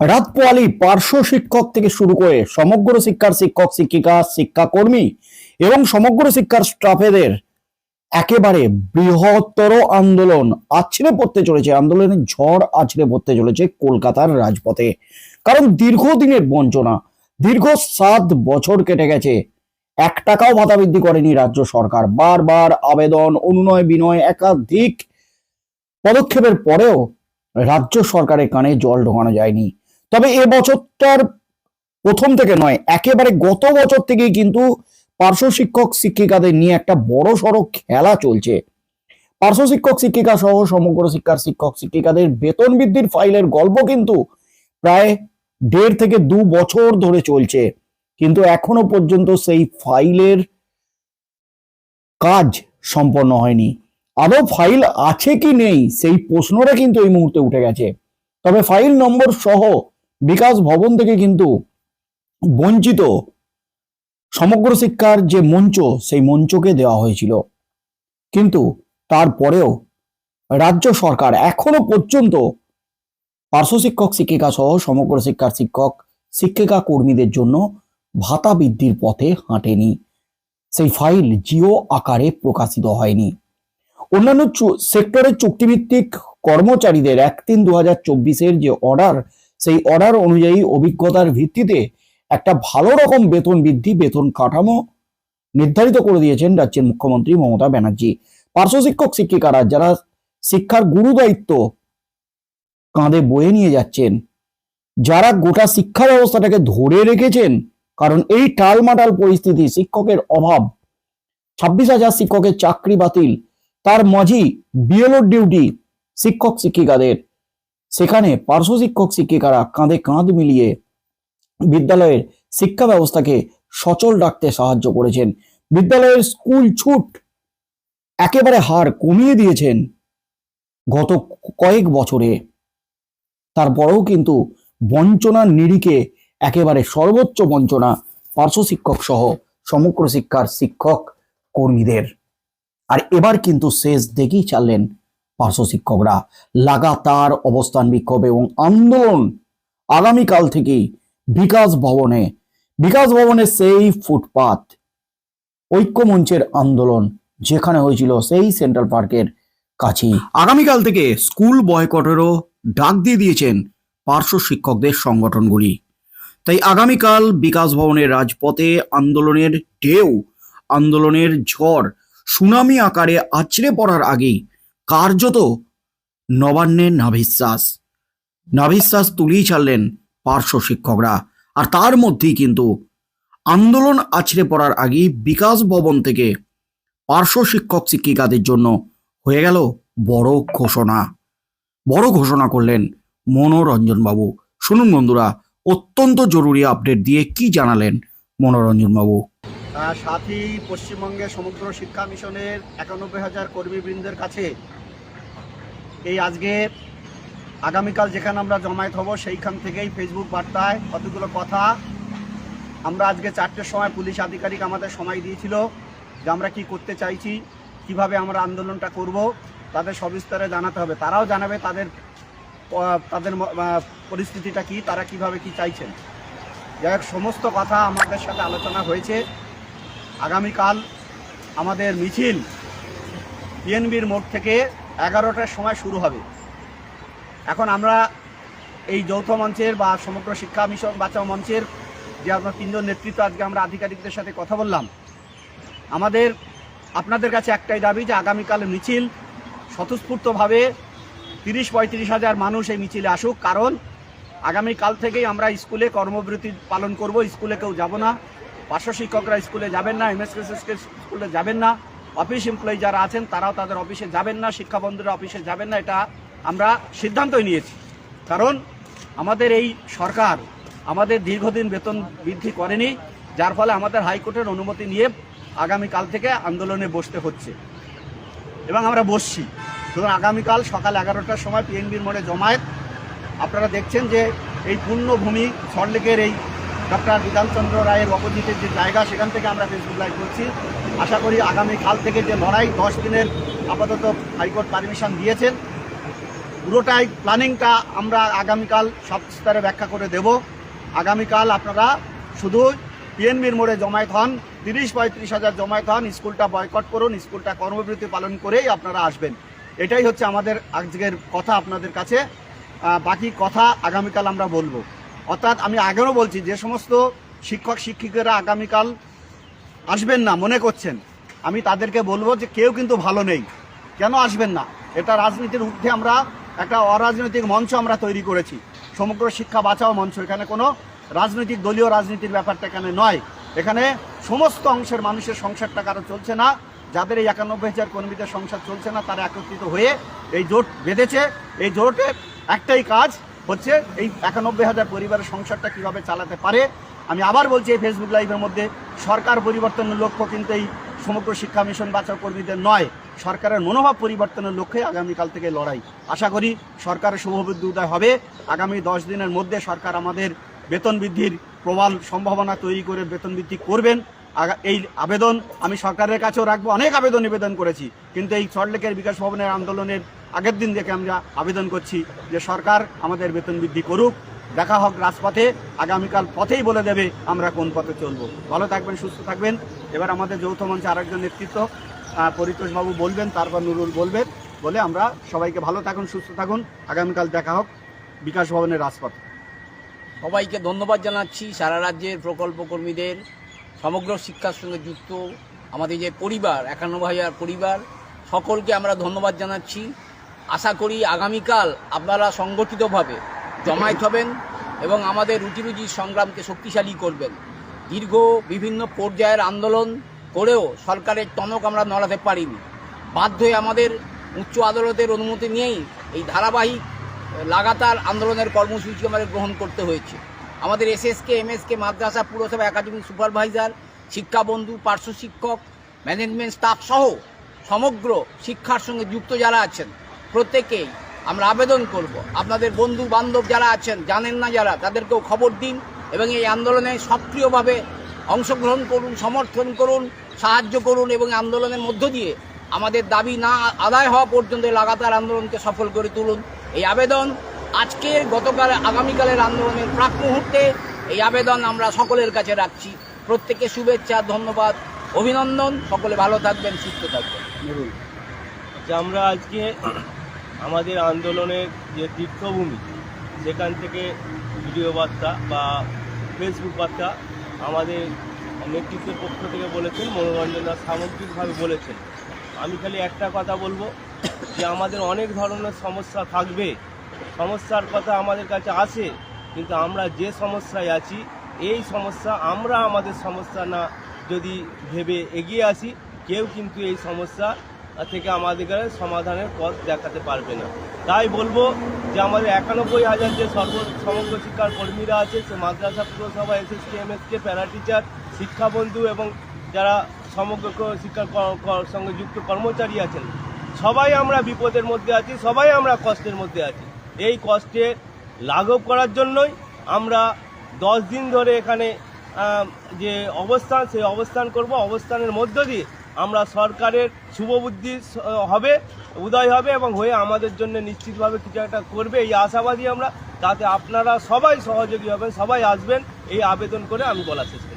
রাত পোয়ালি পার্শ্ব শিক্ষক থেকে শুরু করে সমগ্র শিক্ষার শিক্ষক, শিক্ষিকা, শিক্ষাকর্মী এবং সমগ্র শিক্ষার স্টাফেদের একেবারে বৃহত্তর আন্দোলন আছড়ে পড়তে চলেছে। আন্দোলনের ঝড় আছড়ে পড়তে চলেছে কলকাতার রাজপথে। কারণ দীর্ঘদিনের বঞ্চনা, দীর্ঘ সাত বছর কেটে গেছে। এক টাকাও ভাতা বৃদ্ধি করেনি রাজ্য সরকার। বারবার আবেদন, অনুনয়, বিনয় একাধিক পদক্ষেপের পরেও রাজ্য সরকারের কানে জল ঢোকানো যায়নি। তবে এ বছরটার প্রথম থেকে নয়, একেবারে গত বছর থেকেই কিন্তু পার্শ্ব শিক্ষক শিক্ষিকাদের নিয়ে একটা বড় সড়ো খেলা চলছে। পার্শ্ব শিক্ষক শিক্ষিকা সহ সমগ্র শিক্ষার শিক্ষক শিক্ষিকাদের বেতন বৃদ্ধির ফাইলের গল্প কিন্তু প্রায় দেড় থেকে দু বছর ধরে চলছে। কিন্তু এখনও পর্যন্ত সেই ফাইলের কাজ সম্পন্ন হয়নি। আদৌ ফাইল আছে কি নেই, সেই প্রশ্নটা কিন্তু এই মুহূর্তে উঠে গেছে। তবে ফাইল নম্বর সহ বিকাশ ভবন থেকে কিন্তু বঞ্চিত সমগ্র শিক্ষার যে মঞ্চ, সেই মঞ্চকে দেওয়া হয়েছিল। কিন্তু তারপরেও রাজ্য সরকার এখনও পর্যন্ত পার্শ্ব শিক্ষক, শিক্ষিকা সহ সমগ্র শিক্ষার শিক্ষক, শিক্ষিকা কর্মীদের জন্য ভাতা বৃদ্ধির পথে হাঁটেনি। সেই ফাইল জিও আকারে প্রকাশিত হয়নি। অন্যান্য সেক্টরের চুক্তিভিত্তিক কর্মচারীদের এক তিন দু হাজার চব্বিশের যে অর্ডার সেই অর্ডার অনুযায়ী অভিজ্ঞতার ভিত্তিতে একটা ভালো রকম বেতন বৃদ্ধি, বেতন কাঠামো নির্ধারিত করে দিয়েছেন রাজ্যের মুখ্যমন্ত্রী মমতা ব্যানার্জি। পার্শ্ব শিক্ষক, শিক্ষিকারা যারা শিক্ষার গুরু দায়িত্ব কাঁধে বয়ে নিয়ে যাচ্ছেন, যারা গোটা শিক্ষা ব্যবস্থাটাকে ধরে রেখেছেন, কারণ এই টালমাটাল পরিস্থিতি শিক্ষকের অভাব, ছাব্বিশ হাজার শিক্ষকের চাকরি বাতিল, তার মাঝি বিএলওর ডিউটি শিক্ষক, শিক্ষিকাদের সেখানে পার্শ্ব শিক্ষক শিক্ষিকারা কাঁধে কাঁধ মিলিয়ে বিদ্যালয়ের শিক্ষা ব্যবস্থাকে সচল রাখতে সাহায্য করেছেন। বিদ্যালয়ের স্কুল ছুট একেবারে হার কমিয়ে দিয়েছেন গত কয়েক বছরে। তারপরেও কিন্তু বঞ্চনার নিরিখে একেবারে সর্বোচ্চ বঞ্চনা পার্শ্ব শিক্ষক সহ সমগ্র শিক্ষার শিক্ষক কর্মীদের। আর এবার কিন্তু শেষ দেখেই চাললেন পার্শ্ব শিক্ষকরা লাগাতার অবস্থান বিক্ষোভ এবং আন্দোলন আগামীকাল থেকেই বিকাশ ভবনে, বিকাশ ভবনের সেই ফুটপাত, ঐক্যমঞ্চের আন্দোলন যেখানে হয়েছিল সেই সেন্ট্রাল পার্কের কাছেই। আগামীকাল থেকে স্কুল বয়কটেরও ডাক দিয়ে দিয়েছেন পার্শ্ব শিক্ষকদের সংগঠনগুলি। তাই আগামীকাল বিকাশ ভবনের রাজপথে আন্দোলনের ঢেউ, আন্দোলনের ঝড়, সুনামি আকারে আছড়ে পড়ার আগেই কার্যত নবান্নের নাভিশ্বাস। নাভিশ্বাস তুলেই ছাড়লেন পার্শ্ব শিক্ষকরা। আর তার মধ্যেই কিন্তু আন্দোলন আছড়ে পড়ার আগেই বিকাশ ভবন থেকে পার্শ্ব শিক্ষক শিক্ষিকাদের জন্য হয়ে গেল বড় ঘোষণা। বড় ঘোষণা করলেন মনোরঞ্জন বাবু। শুনুন বন্ধুরা অত্যন্ত জরুরি আপডেট দিয়ে কি জানালেন মনোরঞ্জন বাবু? আহ, সাথী পশ্চিমবঙ্গের সমগ্র শিক্ষা মিশনের একানব্বই হাজার কর্মীবৃন্দের কাছে এই আজকে আগামীকাল যেখানে আমরা জমায়েত হব, সেইখান থেকেই ফেসবুক বার্তায় কতগুলো কথা আমরা আজকে চারটের সময় পুলিশ আধিকারিক আমাদের সময় দিয়েছিল যে আমরা কি করতে চাইছি, কীভাবে আমরা আন্দোলনটা করব, তাদের সবিস্তারে জানাতে হবে। তারাও জানাবে তাদের তাদের পরিস্থিতিটা কি, তারা কীভাবে কি চাইছেন। যাই হোক, সমস্ত কথা আমাদের সাথে আলোচনা হয়েছে। আগামীকাল আমাদের মিছিল পিএনবির মোড় থেকে এগারোটার সময় শুরু হবে। এখন আমরা এই যৌথ মঞ্চের বা সমগ্র শিক্ষা মিশন বাঁচাও মঞ্চের যে আপনার তিনজন নেতৃত্ব আজকে আমরা আধিকারিকদের সাথে কথা বললাম, আমাদের, আপনাদের কাছে একটাই দাবি যে আগামীকাল মিছিল স্বতঃস্ফূর্তভাবে তিরিশ পঁয়ত্রিশ হাজার মানুষ এই মিছিলে আসুক। কারণ আগামীকাল থেকেই আমরা স্কুলে কর্মবিরতি পালন করব, স্কুলে কেউ যাব না। পার্শ্ব শিক্ষকরা স্কুলে যাবেন না এমএসকেসএসকে স্কুলে যাবেন না। অফিস এমপ্লয়ি যারা আছেন, তারাও তাদের অফিসে যাবেন না, শিক্ষা বন্ধুরা অফিসে যাবেন না, এটা আমরা সিদ্ধান্তই নিয়েছি। কারণ আমাদের এই সরকার আমাদের দীর্ঘদিন বেতন বৃদ্ধি করেনি, যার ফলে আমাদের হাইকোর্টের অনুমতি নিয়ে আগামীকাল থেকে আন্দোলনে বসতে হচ্ছে। এবং আমরা বসছি। সুতরাং আগামীকাল সকাল এগারোটার সময় পিএনবির মোড়ে জমায়েত। আপনারা দেখছেন যে এই পূর্ণভূমি, সল্টলেকের এই ডক্টর বিধানচন্দ্র রায়ের অপোজিটের যে জায়গা, সেখান থেকে আমরা ফেসবুক লাইভ করছি। আশা করি আগামী কাল থেকে যে লড়াই, দশ দিনের আপাতত হাইকোর্ট পারমিশন দিয়েছেন পুরোটাই প্ল্যানিংটা আমরা আগামীকাল সব স্তরে ব্যাখ্যা করে দেব। আগামীকাল আপনারা শুধু পিএনবির মোড়ে জমায়েত হন, তিরিশ পঁয়ত্রিশ হাজার জমায়েত হন, স্কুলটা বয়কট করুন, স্কুলটা কর্মবিরতি পালন করেই আপনারা আসবেন। এটাই হচ্ছে আমাদের আজকের কথা আপনাদের কাছে। বাকি কথা আগামীকাল আমরা বলব। অর্থাৎ আমি আগেও বলছি, যে সমস্ত শিক্ষক শিক্ষিকারা আগামীকাল আসবেন না, মনে করছেন। আমি তাদেরকে বলব যে কেউ কিন্তু ভালো নেই। কেন আসবেন না? এটা রাজনীতির ঊর্ধ্বে আমরা একটা অরাজনৈতিক মঞ্চ আমরা তৈরি করেছি। সমগ্র শিক্ষা বাঁচাও মঞ্চ। এখানে কোনো রাজনৈতিক, দলীয় রাজনীতির ব্যাপারটা এখানে নয়। এখানে সমস্ত অংশের মানুষের সংসারটা কারও চলছে না। যাদের এই একানব্বই হাজার কর্মীদের সংসার চলছে না, তারা একত্রিত হয়ে এই জোট বেঁধেছে। এই জোটের একটাই কাজ হচ্ছে এই একানব্বই হাজার পরিবারের সংসারটা কীভাবে চালাতে পারে? আমি আবার বলছি এই ফেসবুক লাইভের মধ্যে সরকার পরিবর্তনের লক্ষ্য কিন্তু এই সমগ্র শিক্ষা মিশন বাঁচাও কর্মীদের নয়, সরকারের মনোভাব পরিবর্তনের লক্ষ্যে আগামীকাল থেকে লড়াই। আশা করি সরকারের শুভবুদ্ধি উদয় হবে। আগামী দশ দিনের মধ্যে সরকার আমাদের বেতন বৃদ্ধির প্রবল সম্ভাবনা তৈরি করে বেতন বৃদ্ধি করবেন। এই আবেদন আমি সরকারের কাছেও রাখব। অনেক আবেদন নিবেদন করেছি। কিন্তু এই সল্টলেকের বিকাশ ভবনের আন্দোলনের আগের দিন থেকে আমরা আবেদন করছি যে সরকার আমাদের বেতন বৃদ্ধি করুক, দেখা হোক রাজপথে, আগামীকাল পথেই বলে দেবে আমরা কোন পথে চলব। ভালো থাকবেন, সুস্থ থাকবেন। এবার আমাদের যৌথ মঞ্চে আরেকজন নেতৃত্ব পরিতোষবাবু বলবেন, তারপর নুরুল বলবেন বলে আমরা সবাইকে ভালো থাকুন, সুস্থ থাকুন, আগামীকাল দেখা হোক বিকাশ ভবনের রাজপথে। সবাইকে ধন্যবাদ জানাচ্ছি, সারা রাজ্যের প্রকল্প কর্মীদের, সমগ্র শিক্ষার সঙ্গে যুক্ত আমাদের যে পরিবার, একানব্বই হাজার পরিবার, সকলকে আমরা ধন্যবাদ জানাচ্ছি। আশা করি আগামীকাল আপনারা সংগঠিতভাবে জমায়েত হবেন এবং আমাদের রুটি রুজি সংগ্রামকে শক্তিশালী করবেন। দীর্ঘ বিভিন্ন পর্যায়ের আন্দোলন করেও সরকারের টনক আমরা নড়াতে পারিনি। বাধ্য হয়ে আমাদের উচ্চ আদালতের অনুমতি নিয়েই এই ধারাবাহিক, লাগাতার আন্দোলনের কর্মসূচি আমাদের গ্রহণ করতে হয়েছে। আমাদের এসএসকে, এমএসকে, মাদ্রাসা, পুরসভা, একাডেমিক সুপারভাইজার, শিক্ষাবন্ধু, পার্শ্ব শিক্ষক, ম্যানেজমেন্ট স্টাফ সহ সমগ্র শিক্ষার সঙ্গে যুক্ত যারা আছেন প্রত্যেকেই আমরা আবেদন করব। আপনাদের বন্ধু বান্ধব যারা আছেন, জানেন না যারা, তাদেরকেও খবর দিন এবং এই আন্দোলনে সক্রিয়ভাবে অংশগ্রহণ করুন, সমর্থন করুন, সাহায্য করুন এবং আন্দোলনের মধ্য দিয়ে আমাদের দাবি না আদায় হওয়া পর্যন্ত লাগাতার আন্দোলনকে সফল করে তুলুন। এই আবেদন আজকের গতকাল, আগামীকালের আন্দোলনের প্রাক মুহূর্তে এই আবেদন আমরা সকলের কাছে রাখছি। প্রত্যেকে শুভেচ্ছা, ধন্যবাদ, অভিনন্দন। সকলে ভালো থাকবেন, সুস্থ থাকবেন। যে আমরা আজকে আমাদের আন্দোলনের যে তীর্থভূমি সেখান থেকে ভিডিও বার্তা বা ফেসবুক বার্তা আমাদের নেতৃত্বের পক্ষ থেকে বলেছেন মনোরঞ্জনদা সামগ্রিকভাবে বলেছেন। আমি খালি একটা কথা বলব, যে আমাদের অনেক ধরনের সমস্যা থাকবে। সমস্যার কথা আমাদের কাছে আসে কিন্তু আমরা যে সমস্যায় আছি, এই সমস্যা আমরা আমাদের সমস্যা না যদি ভেবে এগিয়ে আসি, কেউ কিন্তু এই সমস্যা থেকে আমাদের সমাধানের পথ দেখাতে পারবে না। তাই বলব যে আমাদের একানব্বই হাজার যে সর্ব সমগ্র শিক্ষার কর্মীরা আছে, সে মাদ্রাসা, পুরসভা এসএসকে এমএসকে প্যারা টিচার শিক্ষাবন্ধু এবং যারা সমগ্র শিক্ষার সঙ্গে যুক্ত কর্মচারী আছেন, সবাই আমরা বিপদের মধ্যে আছি, সবাই আমরা কষ্টের মধ্যে আছি। এই কষ্টে লাঘব করার জন্যই আমরা দশ দিন ধরে এখানে যে অবস্থান, সেই অবস্থান করব। অবস্থানের মধ্য দিয়ে আমরা সরকারের শুভবুদ্ধি বুদ্ধি হবে, উদয় হবে এবং হয়ে আমাদের জন্য নিশ্চিতভাবে কিছু একটা করবে। এই আশাবাদী আমরা তাতে আপনারা সবাই সহযোগী হবেন, সবাই আসবেন, এই আবেদন করে আমি বলা শেষ করি